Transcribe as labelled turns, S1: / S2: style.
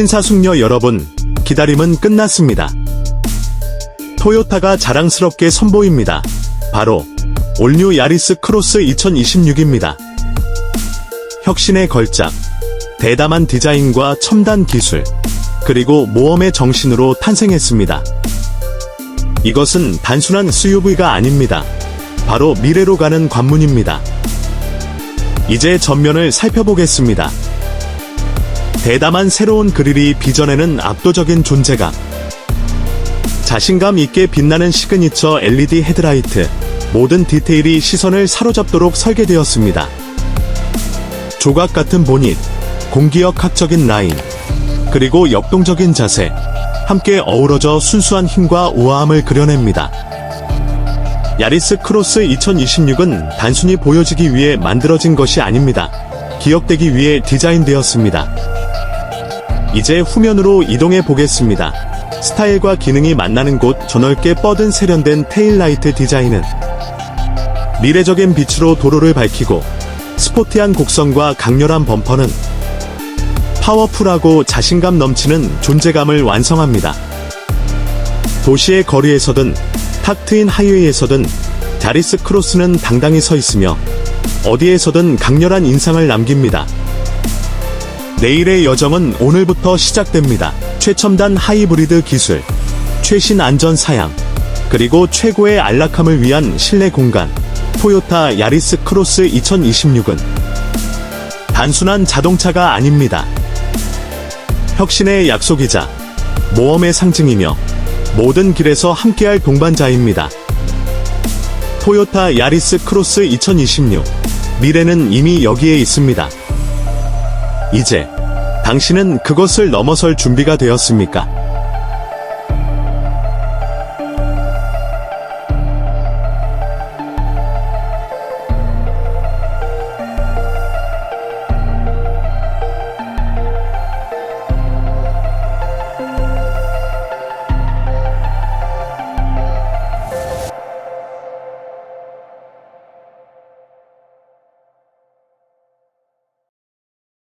S1: 신사숙녀 여러분, 기다림은 끝났습니다. 토요타가 자랑스럽게 선보입니다. 바로 올뉴 야리스 크로스 2026입니다. 혁신의 걸작, 대담한 디자인과 첨단 기술, 그리고 모험의 정신으로 탄생했습니다. 이것은 단순한 SUV가 아닙니다. 바로 미래로 가는 관문입니다. 이제 전면을 살펴보겠습니다. 대담한 새로운 그릴이 빚어내는 압도적인 존재감. 자신감 있게 빛나는 시그니처 LED 헤드라이트. 모든 디테일이 시선을 사로잡도록 설계되었습니다. 조각 같은 보닛, 공기역학적인 라인, 그리고 역동적인 자세. 함께 어우러져 순수한 힘과 우아함을 그려냅니다. 야리스 크로스 2026은 단순히 보여지기 위해 만들어진 것이 아닙니다. 기억되기 위해 디자인되었습니다. 이제 후면으로 이동해 보겠습니다. 스타일과 기능이 만나는 곳 저 넓게 뻗은 세련된 테일라이트 디자인은 미래적인 빛으로 도로를 밝히고 스포티한 곡선과 강렬한 범퍼는 파워풀하고 자신감 넘치는 존재감을 완성합니다. 도시의 거리에서든 탁 트인 하이웨이에서든 자리스 크로스는 당당히 서 있으며 어디에서든 강렬한 인상을 남깁니다. 내일의 여정은 오늘부터 시작됩니다. 최첨단 하이브리드 기술, 최신 안전 사양, 그리고 최고의 안락함을 위한 실내 공간. 토요타 야리스 크로스 2026은 단순한 자동차가 아닙니다. 혁신의 약속이자 모험의 상징이며 모든 길에서 함께할 동반자입니다. 토요타 야리스 크로스 2026 미래는 이미 여기에 있습니다. 이제 당신은 그것을 넘어설 준비가 되었습니까?